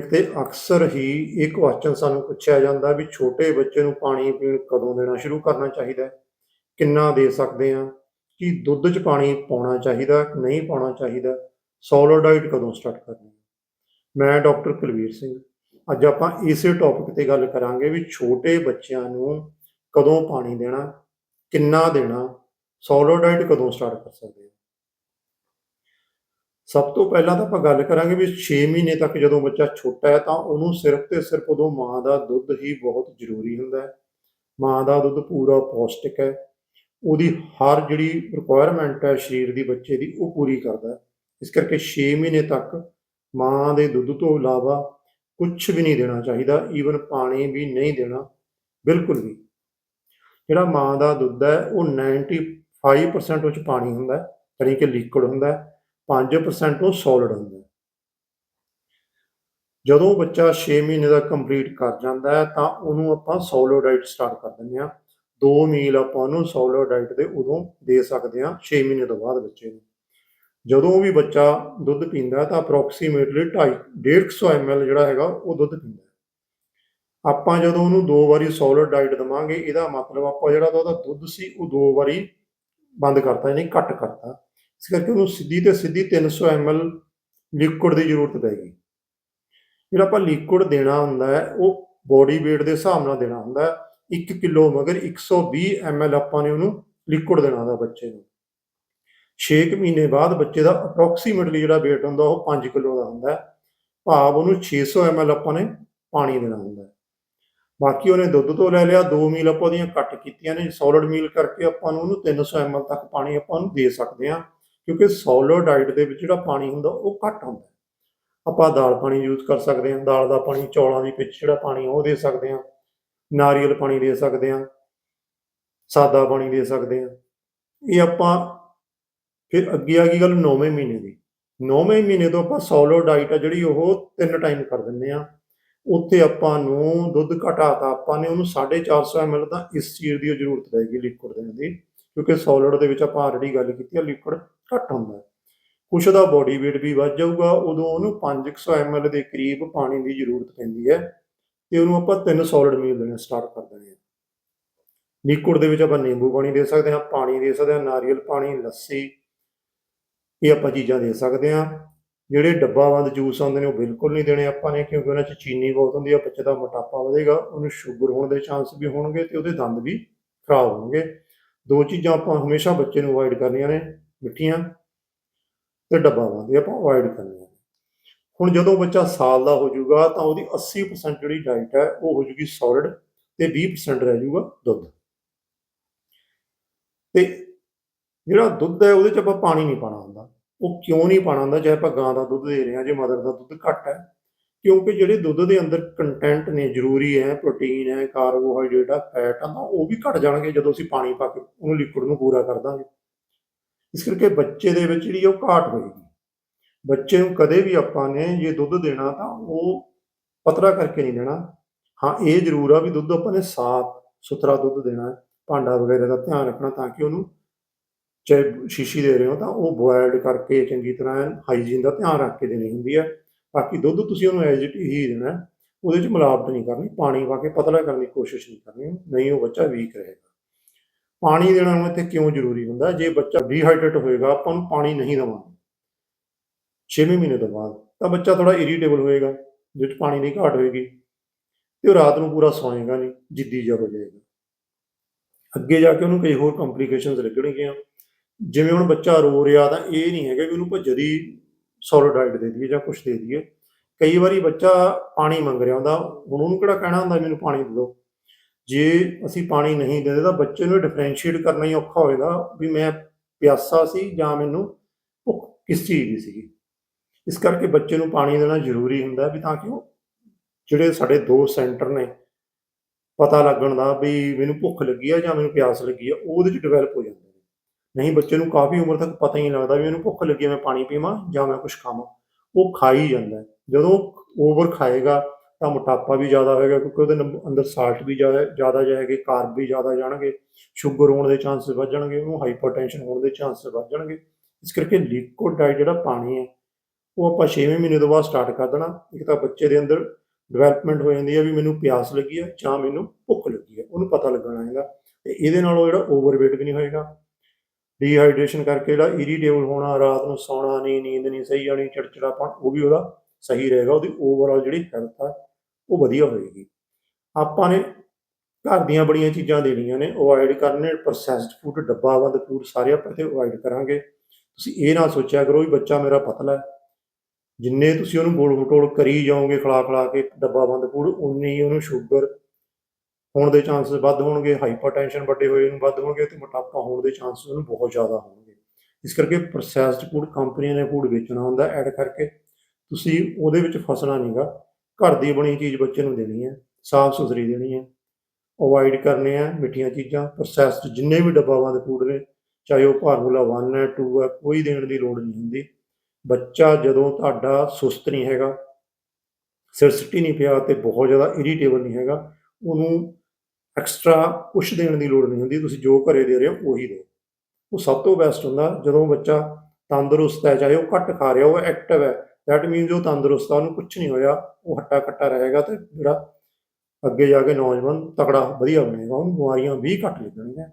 ਤੇ ਅਕਸਰ ਹੀ ਇਹ ਕੁਐਸਚਨ ਸਾਨੂੰ ਪੁੱਛਿਆ ਜਾਂਦਾ ਵੀ ਛੋਟੇ ਬੱਚੇ ਨੂੰ ਪਾਣੀ ਪੀਣ ਕਦੋਂ ਦੇਣਾ ਸ਼ੁਰੂ ਕਰਨਾ ਚਾਹੀਦਾ ਹੈ? ਕਿੰਨਾ ਦੇ ਸਕਦੇ ਹਾਂ? ਕਿ ਦੁੱਧ 'ਚ ਪਾਣੀ ਪਾਉਣਾ ਚਾਹੀਦਾ, ਨਹੀਂ ਪਾਉਣਾ ਚਾਹੀਦਾ? ਸੋਲਿਡ ਡਾਈਟ ਕਦੋਂ ਸਟਾਰਟ ਕਰਨੀ ਮੈਂ ਡਾਕਟਰ ਕੁਲਵੀਰ ਸਿੰਘ। ਅੱਜ ਆਪਾਂ ਇਸੇ ਟੌਪਿਕ ਤੇ ਗੱਲ ਕਰਾਂਗੇ ਵੀ ਛੋਟੇ ਬੱਚਿਆਂ ਨੂੰ ਕਦੋਂ ਪਾਣੀ ਦੇਣਾ, ਕਿੰਨਾ ਦੇਣਾ ਸੋਲਿਡ ਡਾਈਟ ਕਦੋਂ ਸਟਾਰਟ ਕਰ ਸਕਦੇ ਹਾਂ? ਸਭ ਤੋਂ ਪਹਿਲਾਂ ਤਾਂ ਆਪਾਂ ਗੱਲ ਕਰਾਂਗੇ ਵੀ 6 ਮਹੀਨੇ ਤੱਕ ਜਦੋਂ ਬੱਚਾ ਛੋਟਾ ਹੈ ਤਾਂ ਉਹਨੂੰ ਸਿਰਫ ਤੇ ਸਿਰਫ ਉਦੋਂ ਮਾਂ ਦਾ ਦੁੱਧ ਹੀ ਬਹੁਤ ਜ਼ਰੂਰੀ ਹੁੰਦਾ ਹੈ। ਮਾਂ ਦਾ ਦੁੱਧ ਪੂਰਾ ਪੌਸ਼ਟਿਕ ਹੈ। ਉਹਦੀ ਹਰ ਜਿਹੜੀ ਰਿਕੁਆਇਰਮੈਂਟ ਹੈ ਸਰੀਰ ਦੀ, ਬੱਚੇ ਦੀ, ਉਹ ਪੂਰੀ ਕਰਦਾ ਹੈ। ਇਸ ਕਰਕੇ 6 ਮਹੀਨੇ ਤੱਕ ਮਾਂ ਦੇ ਦੁੱਧ ਤੋਂ ਇਲਾਵਾ ਕੁਝ ਵੀ ਨਹੀਂ ਦੇਣਾ ਚਾਹੀਦਾ ਈਵਨ ਪਾਣੀ ਵੀ ਨਹੀਂ ਦੇਣਾ, ਬਿਲਕੁਲ ਵੀ। ਜਿਹੜਾ ਮਾਂ ਦਾ ਦੁੱਧ ਹੈ, ਉਹ 95% ਵਿੱਚ ਪਾਣੀ ਹੁੰਦਾ ਹੈ, ਯਾਨੀ ਕਿ ਲਿਕੁਇਡ ਹੁੰਦਾ ਹੈ। 5% ਉਹ ਸੋਲਿਡ ਹੁੰਦਾ ਜਦੋਂ ਬੱਚਾ 6 ਮਹੀਨੇ ਦਾ ਕੰਪਲੀਟ ਕਰ ਜਾਂਦਾ ਹੈ, ਤਾਂ ਉਹਨੂੰ ਆਪਾਂ ਸੋਲੋ ਡਾਈਟ ਸਟਾਰਟ ਕਰ ਦਿੰਦੇ ਹਾਂ। ਦੋ ਮੀਲ ਆਪਾਂ ਉਹਨੂੰ ਸੋਲੋ ਡਾਈਟ ਦੇ ਉਦੋਂ ਦੇ ਸਕਦੇ ਹਾਂ 6 ਮਹੀਨੇ ਤੋਂ ਬਾਅਦ ਬੱਚੇ ਨੂੰ। ਜਦੋਂ ਵੀ ਬੱਚਾ ਦੁੱਧ ਪੀਂਦਾ ਤਾਂ ਅਪਰੋਕਸੀਮੇਟਲੀ 2.5 150 ml ਜਿਹੜਾ ਹੈਗਾ ਉਹ ਦੁੱਧ ਪੀਂਦਾ ਆਪਾਂ ਜਦੋਂ ਉਹਨੂੰ ਦੋ ਵਾਰੀ ਸੋਲਿਡ ਡਾਈਟ ਦਵਾਂਗੇ, ਇਹਦਾ ਮਤਲਬ ਆਪਾਂ ਜਿਹੜਾ ਤਾਂ ਉਹਦਾ ਦੁੱਧ ਸੀ, ਉਹ ਦੋ ਵਾਰੀ ਬੰਦ ਕਰਤਾ, ਯਾਨੀ ਘੱਟ ਕਰਤਾ। ਇਸ ਕਰਕੇ ਉਹਨੂੰ ਸਿੱਧੀ ਤੇ ਸਿੱਧੀ 300 ml ਲਿਕੁਇਡ ਦੀ ਜ਼ਰੂਰਤ ਪੈਗੀ ਜਿਹੜਾ ਆਪਾਂ ਲਿਕੁਇਡ ਦੇਣਾ ਹੁੰਦਾ ਹੈ, ਉਹ ਬੋਡੀ weight ਦੇ ਹਿਸਾਬ ਨਾਲ ਦੇਣਾ ਹੁੰਦਾ ਹੈ। 1 ਕਿਲੋ ਮਗਰ 120 ml ਆਪਾਂ ਨੇ ਉਹਨੂੰ ਲਿਕੁਇਡ ਦੇਣਾ ਹੁੰਦਾ ਬੱਚੇ ਨੂੰ। 6 ਮਹੀਨੇ ਬਾਅਦ ਬੱਚੇ ਦਾ ਅਪਰੋਕਸੀਮੇਟਲੀ ਜਿਹੜਾ weight ਹੁੰਦਾ, ਉਹ 5 ਕਿਲੋ ਦਾ ਹੁੰਦਾ ਹੈ। ਭਾਵ ਉਹਨੂੰ 600 ml ਆਪਾਂ ਨੇ ਪਾਣੀ ਦੇਣਾ ਹੁੰਦਾ ਹੈ। ਬਾਕੀ ਉਹਨੇ ਦੁੱਧ ਤੋਂ ਲੈ ਲਿਆ, ਦੋ ਮੀਲ ਆਪਾਂ ਉਹਦੀਆਂ ਕੱਟ ਕੀਤੀਆਂ ਨੇ। ਸੋਲਿਡ ਮੀਲ ਕਰਕੇ ਆਪਾਂ ਨੂੰ ਉਹਨੂੰ 300 ml ਤੱਕ ਪਾਣੀ ਆਪਾਂ ਨੂੰ ਦੇ ਸਕਦੇ ਹਾਂ। ਕਿਉਂਕਿ ਸੋਲਿਡ ਡਾਈਟ ਦੇ ਵਿੱਚ ਜਿਹੜਾ ਪਾਣੀ ਹੁੰਦਾ ਉਹ ਘੱਟ ਹੁੰਦਾ ਆਪਾਂ ਦਾਲ ਪਾਣੀ ਯੂਜ਼ ਕਰ ਸਕਦੇ ਹਾਂ, ਦਾਲ ਦਾ ਪਾਣੀ ਚੌਲਾਂ ਦੀ ਵਿੱਚ ਜਿਹੜਾ ਪਾਣੀ ਉਹ ਦੇ ਸਕਦੇ ਹਾਂ, ਨਾਰੀਅਲ ਪਾਣੀ ਦੇ ਸਕਦੇ ਹਾਂ, ਸਾਦਾ ਪਾਣੀ ਦੇ ਸਕਦੇ ਹਾਂ। ਇਹ ਆਪਾਂ ਫਿਰ ਅੱਗੇ ਆ ਗਈ ਗੱਲ 9ਵੇਂ ਮਹੀਨੇ ਦੀ। 9ਵੇਂ ਮਹੀਨੇ ਤੋਂ ਆਪਾਂ ਸੋਲੋ ਡਾਈਟ ਆ ਜਿਹੜੀ ਉਹ ਤਿੰਨ ਟਾਈਮ ਕਰ ਦਿੰਦੇ ਆ ਉੱਥੇ ਆਪਾਂ ਨੂੰ ਦੁੱਧ ਘਟਾਤਾ, ਆਪਾਂ ਨੇ ਉਹਨੂੰ 450 ml ਤਾਂ ਇਸ ਚੀਜ਼ ਦੀ ਜ਼ਰੂਰਤ ਪੈਗੀ ਲਿਕੁਇਡ ਦੇਣ ਦੀ। ਕਿਉਂਕਿ ਸੋਲਿਡ ਦੇ ਵਿੱਚ ਆਪਾਂ ਆਲਰੇਡੀ ਗੱਲ ਕੀਤੀ ਆ ਲਿਕੁਇਡ ਘੱਟ ਹੁੰਦਾ ਹੈ। ਕੁਛ ਦਾ ਬੋਡੀ weight ਵੀ ਵੱਧ ਜਾਊਗਾ, ਉਦੋਂ ਉਹਨੂੰ 500 ml ਦੇ ਕਰੀਬ ਪਾਣੀ ਦੀ ਜ਼ਰੂਰਤ ਪੈਂਦੀ ਹੈ ਤੇ ਉਹਨੂੰ ਆਪਾਂ ਤਿੰਨ ਸੋਲਿਡ ਮੀਲ ਦੇਣੇ ਸਟਾਰਟ ਕਰ ਦੇਣੇ ਆ। ਲਿਕੁਇਡ ਦੇ ਵਿੱਚ ਆਪਾਂ ਨਿੰਬੂ ਪਾਣੀ ਦੇ ਸਕਦੇ ਹਾਂ, ਪਾਣੀ ਦੇ ਸਕਦੇ ਹਾਂ, ਨਾਰੀਅਲ ਪਾਣੀ, ਲੱਸੀ, ਇਹ ਆਪਾਂ ਚੀਜ਼ਾਂ ਦੇ ਸਕਦੇ ਹਾਂ। ਜਿਹੜੇ ਡੱਬਾਬੰਦ ਜੂਸ ਆਉਂਦੇ ਨੇ ਉਹ ਬਿਲਕੁਲ ਨਹੀਂ ਦੇਣੇ ਆਪਾਂ ਨੇ, ਕਿਉਂਕਿ ਉਹਨਾਂ 'ਚ ਚੀਨੀ ਬਹੁਤ ਹੁੰਦੀ ਹੈ ਬੱਚੇ ਦਾ ਮੋਟਾਪਾ ਵਧੇਗਾ, ਉਹਨੂੰ ਸ਼ੂਗਰ ਹੋਣ ਦੇ ਚਾਂਸ ਵੀ ਹੋਣਗੇ ਤੇ ਉਹਦੇ ਦੰਦ ਵੀ ਖਰਾਬ ਹੋਣਗੇ। ਦੋ ਚੀਜ਼ਾਂ ਆਪਾਂ ਹਮੇਸ਼ਾ ਬੱਚੇ ਨੂੰ ਅਵਾਇਡ ਕਰਨੀਆਂ ਨੇ, ਮਿੱਠੀਆਂ ਤੇ ਡੱਬਾਬੰਦ ਇਹ ਆਪਾਂ ਅਵਾਇਡ ਕਰਨੀਆਂ ਨੇ। ਹੁਣ ਜਦੋਂ ਬੱਚਾ ਸਾਲ ਦਾ ਹੋ ਜਾਊਗਾ ਤਾਂ ਉਹਦੀ 80% ਜਿਹੜੀ ਡਾਈਟ ਹੈ ਉਹ ਹੋ ਜੂਗੀ ਸੋਲਿਡ ਤੇ 20% ਰਹਿ ਜਾਊਗਾ ਦੁੱਧ। ਤੇ ਜਿਹੜਾ ਦੁੱਧ ਹੈ ਉਹਦੇ 'ਚ ਆਪਾਂ ਪਾਣੀ ਨਹੀਂ ਪਾਣਾ ਹੁੰਦਾ। ਉਹ ਕਿਉਂ ਨਹੀਂ ਪਾਣਾ ਹੁੰਦਾ? ਜੇ ਆਪਾਂ ਗਾਂ ਦਾ ਦੁੱਧ ਦੇ ਰਹੇ ਹਾਂ, ਜੇ ਮਦਰ ਦਾ ਦੁੱਧ ਘੱਟ ਹੈ ਕਿਉਂਕਿ ਜਿਹੜੇ ਦੁੱਧ ਦੇ ਅੰਦਰ ਕੰਟੈਂਟ ਨੇ, ਜ਼ਰੂਰੀ ਹੈ ਪ੍ਰੋਟੀਨ ਹੈ ਕਾਰਬੋਹਾਈਡਰੇਟ ਆ ਫੈਟ ਆ, ਤਾਂ ਉਹ ਵੀ ਘਟ ਜਾਣਗੇ ਜਦੋਂ ਅਸੀਂ ਪਾਣੀ ਪਾ ਕੇ ਉਹਨੂੰ ਲਿਕੁਇਡ ਨੂੰ ਪੂਰਾ ਕਰ ਦਾਂਗੇ। ਇਸ ਕਰਕੇ ਬੱਚੇ ਦੇ ਵਿੱਚ ਜਿਹੜੀ ਉਹ ਘਾਟ ਹੋਏਗੀ। ਬੱਚੇ ਨੂੰ ਕਦੇ ਵੀ ਆਪਾਂ ਨੇ ਜੇ ਦੁੱਧ ਦੇਣਾ ਤਾਂ ਉਹ ਪਤਲਾ ਕਰਕੇ ਨਹੀਂ ਦੇਣਾ। ਹਾਂ, ਇਹ ਜ਼ਰੂਰ ਆ ਵੀ ਦੁੱਧ ਆਪਾਂ ਨੇ ਸਾਫ਼ ਸੁਥਰਾ ਦੁੱਧ ਦੇਣਾ ਹੈ। ਭਾਂਡਾ ਵਗੈਰਾ ਦਾ ਧਿਆਨ ਰੱਖਣਾ ਤਾਂ ਕਿ ਉਹਨੂੰ ਚਾਹੇ ਸ਼ੀਸ਼ੀ ਦੇ ਰਹੇ ਹੋ ਤਾਂ ਉਹ ਬੋਇਲਡ ਕਰਕੇ ਚੰਗੀ ਤਰ੍ਹਾਂ ਹਾਈਜੀਨ ਦਾ ਧਿਆਨ ਰੱਖ ਕੇ ਦੇਣੀ ਹੁੰਦੀ ਹੈ। ਬਾਕੀ ਦੁੱਧ ਤੁਸੀਂ ਉਹਨੂੰ ਐਜ ਇਟ ਹੀ ਦੇਣਾ, ਉਹਦੇ 'ਚ ਮਿਲਾਵਟ ਨਹੀਂ ਕਰਨੀ, ਪਾਣੀ ਪਾ ਕੇ ਪਤਲਾ ਕਰਨ ਦੀ ਕੋਸ਼ਿਸ਼ ਨਹੀਂ ਕਰਨੀ, ਨਹੀਂ ਉਹ ਬੱਚਾ ਵੀਕ ਰਹੇਗਾ। ਪਾਣੀ ਦੇਣਾ ਹੁਣ ਇੱਥੇ ਕਿਉਂ ਜ਼ਰੂਰੀ ਹੁੰਦਾ? ਜੇ ਬੱਚਾ ਡੀਹਾਈਡਰੇਟ ਹੋਏਗਾ, ਆਪਾਂ ਨੂੰ ਪਾਣੀ ਨਹੀਂ ਦੇਵਾਂਗੇ। 6ਵੇਂ ਮਹੀਨੇ ਤੋਂ ਬਾਅਦ ਤਾਂ ਬੱਚਾ ਥੋੜਾ ਇਰੀਟੇਬਲ ਹੋਏਗਾ ਜਿਸ 'ਚ ਪਾਣੀ ਦੀ ਘਾਟ ਹੋਏਗੀ, ਤੇ ਉਹ ਰਾਤ ਨੂੰ ਪੂਰਾ ਸੌਂਏਗਾ ਨਹੀਂ, ਜਿੱਦੀ ਜਿਹਾ ਹੋ ਜਾਏਗਾ। ਅੱਗੇ ਜਾ ਕੇ ਉਹਨੂੰ ਕਈ ਹੋਰ ਕੰਪਲਿਕੇਸ਼ਨਸ ਲੱਗਣਗੀਆਂ। ਜਿਵੇਂ ਹੁਣ ਬੱਚਾ ਰੋ ਰਿਹਾ ਤਾਂ ਇਹ ਨਹੀਂ ਹੈਗਾ ਕਿ ਉਹਨੂੰ ਭੱਜਦੀ ਸੋਲਿਡ ਡਾਈਟ ਦੇ ਦਈਏ ਜਾਂ ਕੁਝ ਦੇ ਦਈਏ। ਕਈ ਵਾਰੀ ਬੱਚਾ ਪਾਣੀ ਮੰਗ ਰਿਹਾ ਹੁੰਦਾ, ਹੁਣ ਉਹਨੂੰ ਕਿਹੜਾ ਕਹਿਣਾ ਹੁੰਦਾ, ਮੈਨੂੰ ਪਾਣੀ ਦੇ ਦਿਓ। ਜੇ ਅਸੀਂ ਪਾਣੀ ਨਹੀਂ ਦਿੰਦੇ ਤਾਂ ਬੱਚੇ ਨੂੰ ਡਿਫਰੈਂਸ਼ੀਏਟ ਕਰਨਾ ਹੀ ਔਖਾ ਹੋਏਗਾ ਵੀ ਮੈਂ ਪਿਆਸਾ ਸੀ ਜਾਂ ਮੈਨੂੰ ਭੁੱਖ ਕਿਸ ਚੀਜ਼ ਦੀ ਸੀਗੀ। ਇਸ ਕਰਕੇ ਬੱਚੇ ਨੂੰ ਪਾਣੀ ਦੇਣਾ ਜ਼ਰੂਰੀ ਹੁੰਦਾ ਵੀ ਤਾਂ ਕਿ ਉਹ ਜਿਹੜੇ ਸਾਡੇ ਦੋ ਸੈਂਟਰ ਨੇ, ਪਤਾ ਲੱਗਣ ਦਾ ਵੀ ਮੈਨੂੰ ਭੁੱਖ ਲੱਗੀ ਆ ਜਾਂ ਮੈਨੂੰ ਪਿਆਸ ਲੱਗੀ ਆ, ਉਹਦੇ ਚ ਡਿਵੈਲਪ ਹੋ ਜਾਂਦੇ। ਨਹੀਂ, ਬੱਚੇ ਨੂੰ ਕਾਫੀ ਉਮਰ ਤੱਕ ਪਤਾ ਹੀ ਨਹੀਂ ਲੱਗਦਾ ਵੀ ਉਹਨੂੰ ਭੁੱਖ ਲੱਗੀ ਹੈ ਮੈਂ ਪਾਣੀ ਪੀਵਾਂ ਜਾਂ ਮੈਂ ਕੁਝ ਖਾਵਾਂ। ਉਹ ਖਾ ਹੀ ਜਾਂਦਾ ਜਦੋਂ ਓਵਰ ਖਾਏਗਾ ਤਾਂ ਮੋਟਾਪਾ ਵੀ ਜ਼ਿਆਦਾ ਹੋਏਗਾ ਕਿਉਂਕਿ ਉਹਦੇ ਨੰਬ- ਅੰਦਰ ਸਾਲਟ ਵੀ ਜ਼ਿਆਦਾ ਜ਼ਿਆਦਾ ਜਾਏਗੀ ਕਾਰਬ ਵੀ ਜ਼ਿਆਦਾ ਜਾਣਗੇ ਸ਼ੂਗਰ ਹੋਣ ਦੇ ਚਾਂਸਸ ਵੱਧ ਜਾਣਗੇ, ਉਹਨੂੰ ਹਾਈਪਰਟੈਂਸ਼ਨ ਹੋਣ ਦੇ ਚਾਂਸਸ ਵੱਧ ਜਾਣਗੇ। ਇਸ ਕਰਕੇ ਲਿਕੁਇਡ ਡਾਈਟ ਜਿਹੜਾ ਪਾਣੀ ਹੈ, ਉਹ ਆਪਾਂ 6ਵੇਂ ਮਹੀਨੇ ਤੋਂ ਬਾਅਦ ਸਟਾਰਟ ਕਰ ਦੇਣਾ। ਇੱਕ ਤਾਂ ਬੱਚੇ ਦੇ ਅੰਦਰ ਡਿਵੈਲਪਮੈਂਟ ਹੋ ਜਾਂਦੀ ਹੈ ਵੀ ਮੈਨੂੰ ਪਿਆਸ ਲੱਗੀ ਹੈ ਜਾਂ ਮੈਨੂੰ ਭੁੱਖ ਲੱਗੀ ਹੈ ਉਹਨੂੰ ਪਤਾ ਲੱਗਣਾ ਹੈਗਾ। ਤੇ ਇਹਦੇ ਨਾਲ ਉਹ ਜਿਹੜਾ ਓਵਰਵੇਟ ਵੀ ਨਹੀਂ ਹੋਏਗਾ ਡੀਹਾਈਡਰੇਸ਼ਨ ਕਰਕੇ ਜਿਹੜਾ ਇਰੀਟੇਬਲ ਹੋਣਾ, ਰਾਤ ਨੂੰ ਸੌਣਾ ਨਹੀਂ, ਨੀਂਦ ਨਹੀਂ ਸਹੀ ਆਣੀ ਚਿੜਚਿੜਾਪਣ, ਉਹ ਵੀ ਉਹਦਾ ਸਹੀ ਰਹੇਗਾ, ਉਹਦੀ ਓਵਰਆਲ ਜਿਹੜੀ ਹੈਲਥ ਆ, ਉਹ ਵਧੀਆ ਹੋਏਗੀ। ਆਪਾਂ ਨੇ ਘਰ ਦੀਆਂ ਬੜੀਆਂ ਚੀਜ਼ਾਂ ਦੇਣੀਆਂ ਨੇ ਅਵੋਇਡ ਕਰਨੇ ਪ੍ਰੋਸੈਸਡ ਫੂਡ ਡੱਬਾਬੰਦ ਫੂਡ ਸਾਰੇ ਆਪਾਂ ਤੇ ਅਵੋਇਡ ਕਰਾਂਗੇ। ਤੁਸੀਂ ਇਹ ਨਾ ਸੋਚਿਆ ਕਰੋ ਵੀ ਬੱਚਾ ਮੇਰਾ ਪਤਲਾ ਹੈ। ਜਿੰਨੇ ਤੁਸੀਂ ਉਹਨੂੰ ਬੋਲ ਬਟੋਲ ਕਰੀ ਜਾਓਗੇ ਖਿਲਾ ਖਲਾ ਕੇ ਡੱਬਾਬੰਦ ਫੂਡ ਉਨੀ ਹੀ ਉਹਨੂੰ ਸ਼ੂਗਰ ਹੋਣ ਦੇ ਚਾਂਸਸ ਵੱਧ ਹੋਣਗੇ ਹਾਈਪਰਟੈਂਸ਼ਨ ਵੱਡੇ ਹੋਏ ਨੂੰ ਵੱਧ ਹੋਣਗੇ ਤੇ ਮੋਟਾਪਾ ਹੋਣ ਦੇ ਚਾਂਸਸ ਉਹਨੂੰ ਬਹੁਤ ਜ਼ਿਆਦਾ ਹੋਣਗੇ। ਇਸ ਕਰਕੇ ਪ੍ਰੋਸੈਸਡ ਫੂਡ ਕੰਪਨੀਆਂ ਨੇ ਫੂਡ ਵੇਚਣਾ ਹੁੰਦਾ ਐਡ ਕਰਕੇ। ਤੁਸੀਂ ਉਹਦੇ ਵਿੱਚ ਫਸਣਾ ਨਹੀਂਗਾ ਘਰ ਦੀ ਬਣੀ ਚੀਜ਼ ਬੱਚੇ ਨੂੰ ਦੇਣੀ ਹੈ, ਸਾਫ਼ ਸੁਥਰੀ ਦੇਣੀ ਹੈ। ਅਵੋਇਡ ਕਰਨੇ ਆ ਮਿੱਠੀਆਂ ਚੀਜ਼ਾਂ ਪ੍ਰੋਸੈਸਡ ਜਿੰਨੇ ਵੀ ਡੱਬਾਵਾਂ ਦੇ ਫੂਡ ਨੇ, ਚਾਹੇ ਉਹ ਫਾਰਮੂਲਾ 1 ਹੈ 2 ਹੈ, ਕੋਈ ਦੇਣ ਦੀ ਲੋੜ ਨਹੀਂ ਹੁੰਦੀ। ਬੱਚਾ ਜਦੋਂ ਤੁਹਾਡਾ ਸੁਸਤ ਨਹੀਂ ਹੈਗਾ, ਸਿਰ ਸਿੱਟੀ ਨਹੀਂ ਪਿਆ ਤੇ ਬਹੁਤ ਜ਼ਿਆਦਾ ਇਰੀਟੇਬਲ ਨਹੀਂ ਹੈਗਾ, ਉਹਨੂੰ ਐਕਸਟਰਾ ਕੁਛ ਦੇਣ ਦੀ ਲੋੜ ਨਹੀਂ ਹੁੰਦੀ, ਤੁਸੀਂ ਜੋ ਘਰੇ ਦੇ ਰਹੇ ਹੋ ਉਹੀ ਦਿਓ। ਉਹ ਸਭ ਤੋਂ ਬੈਸਟ ਹੁੰਦਾ, ਜਦੋਂ ਬੱਚਾ ਤੰਦਰੁਸਤ ਹੈ, ਚਾਹੇ ਉਹ ਘੱਟ ਖਾ ਰਿਹਾ ਉਹ ਐਕਟਿਵ ਹੈ ਦੈਟ ਮੀਨਸ ਉਹ ਤੰਦਰੁਸਤ ਆ, ਉਹਨੂੰ ਕੁਝ ਨਹੀਂ ਹੋਇਆ, ਉਹ ਹੱਟਾ ਕੱਟਾ ਰਹੇਗਾ ਤੇ ਜਿਹੜਾ ਅੱਗੇ ਜਾ ਕੇ ਨੌਜਵਾਨ ਤਕੜਾ ਵਧੀਆ ਬਣੇਗਾ, ਉਹਨੂੰ ਬਿਮਾਰੀਆਂ ਵੀ ਘੱਟ ਲੱਗਣਗੀਆਂ।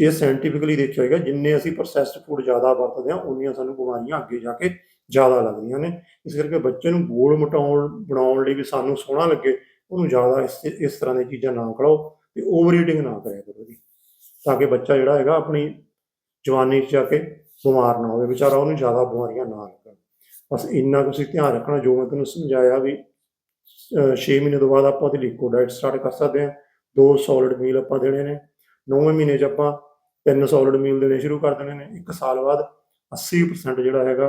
ਇਹ ਸਾਇੰਟੀਫਿਕਲੀ ਦੇਖਿਆ ਹੈਗਾ ਜਿੰਨੇ ਅਸੀਂ ਪ੍ਰੋਸੈਸਡ ਫੂਡ ਜ਼ਿਆਦਾ ਵਰਤਦੇ ਹਾਂ, ਉਨੀਆਂ ਸਾਨੂੰ ਬਿਮਾਰੀਆਂ ਅੱਗੇ ਜਾ ਕੇ ਜ਼ਿਆਦਾ ਲੱਗਦੀਆਂ ਨੇ। ਇਸ ਕਰਕੇ ਬੱਚੇ ਨੂੰ ਗੋਲ ਮਟਾਉਣ, ਬਣਾਉਣ ਲਈ ਵੀ ਸਾਨੂੰ ਸੋਹਣਾ ਲੱਗੇ ਉਹਨੂੰ ਜ਼ਿਆਦਾ ਇਸ ਇਸ ਤਰ੍ਹਾਂ ਦੀਆਂ ਚੀਜ਼ਾਂ ਨਾ ਖਿਲਾਓ ਤੇ ਓਵਰ ਈਟਿੰਗ ਨਾ ਕਰਿਆ ਕਰੋ ਉਹਦੀ ਤਾਂ ਕਿ ਬੱਚਾ ਜਿਹੜਾ ਹੈਗਾ ਆਪਣੀ ਜਵਾਨੀ 'ਚ ਜਾ ਕੇ ਬਿਮਾਰ ਨਾ ਹੋਵੇ, ਵਿਚਾਰਾ ਉਹਨੂੰ ਜ਼ਿਆਦਾ ਬਿਮਾਰੀਆਂ ਨਾ ਲੱਗਣ। ਬਸ ਇੰਨਾ ਕੁ ਤੁਸੀਂ ਧਿਆਨ ਰੱਖਣਾ, ਜੋ ਮੈਂ ਤੁਹਾਨੂੰ ਸਮਝਾਇਆ ਵੀ 6 ਮਹੀਨੇ ਤੋਂ ਬਾਅਦ ਆਪਾਂ ਉਹਦੀ ਲਿਕੋ ਡਾਈਟ ਸਟਾਰਟ ਕਰ ਸਕਦੇ ਹਾਂ। ਦੋ ਸੋਲਿਡ ਮੀਲ ਆਪਾਂ ਦੇਣੇ ਨੇ। ਨੌਵੇਂ ਮਹੀਨੇ 'ਚ ਆਪਾਂ ਤਿੰਨ ਸੋਲਿਡ ਮੀਲ ਦੇਣੇ ਸ਼ੁਰੂ ਕਰ ਦੇਣੇ ਨੇ। ਇੱਕ ਸਾਲ ਬਾਅਦ 80% ਜਿਹੜਾ ਹੈਗਾ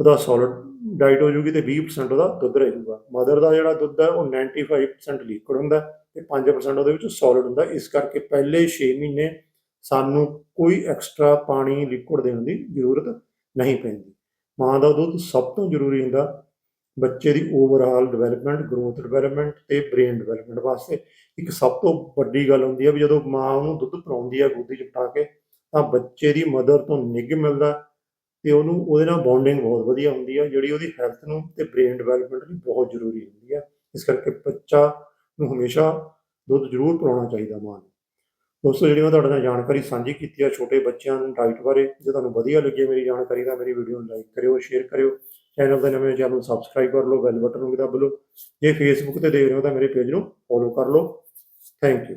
ਉਹਦਾ ਸੋਲਿਡ ਡਾਈਟ ਹੋ ਜੂਗੀ ਤੇ 20% ਉਹਦਾ ਦੁੱਧ ਰਹਿ ਜੂਗਾ ਮਦਰ ਦਾ ਜਿਹੜਾ ਦੁੱਧ ਹੈ, ਉਹ 95% ਲਿਕੁਇਡ ਹੁੰਦਾ ਤੇ 5% ਉਹਦੇ ਵਿੱਚ ਸੋਲਿਡ ਹੁੰਦਾ ਇਸ ਕਰਕੇ ਪਹਿਲੇ 6 ਮਹੀਨੇ ਸਾਨੂੰ ਕੋਈ ਐਕਸਟਰਾ ਪਾਣੀ ਲਿਕੁਇਡ ਦੇਣ ਦੀ ਜ਼ਰੂਰਤ ਨਹੀਂ ਪੈਂਦੀ। ਮਾਂ ਦਾ ਦੁੱਧ ਸਭ ਤੋਂ ਜ਼ਰੂਰੀ ਹੁੰਦਾ ਬੱਚੇ ਦੀ ਓਵਰਆਲ ਡਿਵੈਲਪਮੈਂਟ ਗਰੋਥ ਡਿਵੈਲਪਮੈਂਟ ਤੇ ਬ੍ਰੇਨ ਡਿਵੈਲਪਮੈਂਟ ਵਾਸਤੇ ਇੱਕ ਸਭ ਤੋਂ ਵੱਡੀ ਗੱਲ ਹੁੰਦੀ ਹੈ ਵੀ ਜਦੋਂ ਮਾਂ ਉਹਨੂੰ ਦੁੱਧ ਪਿਲਾਉਂਦੀ ਹੈ, ਗੋਦੀ 'ਚ ਬਿਠਾ ਕੇ, ਤਾਂ ਬੱਚੇ ਦੀ ਮਦਰ ਤੋਂ ਨਿੱਘ ਮਿਲਦਾ ਤੇ ਉਹਨੂੰ, ਉਹਦੇ ਨਾਲ ਬੌਂਡਿੰਗ ਬਹੁਤ ਵਧੀਆ ਹੁੰਦੀ ਆ, ਜਿਹੜੀ ਉਹਦੀ ਹੈਲਥ ਨੂੰ ਤੇ ਬ੍ਰੇਨ ਡਿਵੈਲਪਮੈਂਟ ਲਈ ਬਹੁਤ ਜ਼ਰੂਰੀ ਹੁੰਦੀ ਹੈ ਇਸ ਕਰਕੇ ਬੱਚਾ ਨੂੰ ਹਮੇਸ਼ਾ ਦੁੱਧ ਜ਼ਰੂਰ ਪਿਲਾਉਣਾ ਚਾਹੀਦਾ ਮਾਂ ਦੋਸਤੋ, ਜਿਹੜੀ ਮੈਂ ਤੁਹਾਡੇ ਨਾਲ ਜਾਣਕਾਰੀ ਸਾਂਝੀ ਕੀਤੀ ਆ ਛੋਟੇ ਬੱਚਿਆਂ ਨੂੰ ਡਾਈਟ ਬਾਰੇ, ਜੇ ਤੁਹਾਨੂੰ ਵਧੀਆ ਲੱਗੀ ਹੈ ਮੇਰੀ ਜਾਣਕਾਰੀ ਤਾਂ ਮੇਰੀ ਵੀਡੀਓ ਨੂੰ ਲਾਈਕ ਕਰਿਓ ਸ਼ੇਅਰ ਕਰਿਓ। ਚੈਨਲ ਦੇ ਨਵੇਂ ਚੈਨਲ ਨੂੰ ਸਬਸਕ੍ਰਾਈਬ ਕਰ ਲਓ ਬੈਲ ਬਟਨ ਨੂੰ ਵੀ ਦੱਬ ਲਓ। ਜੇ ਫੇਸਬੁੱਕ ਤੇ ਦੇਖ ਰਹੇ ਹੋ ਤਾਂ ਮੇਰੇ ਪੇਜ ਨੂੰ ਫੋਲੋ ਕਰ ਲਓ। Thank you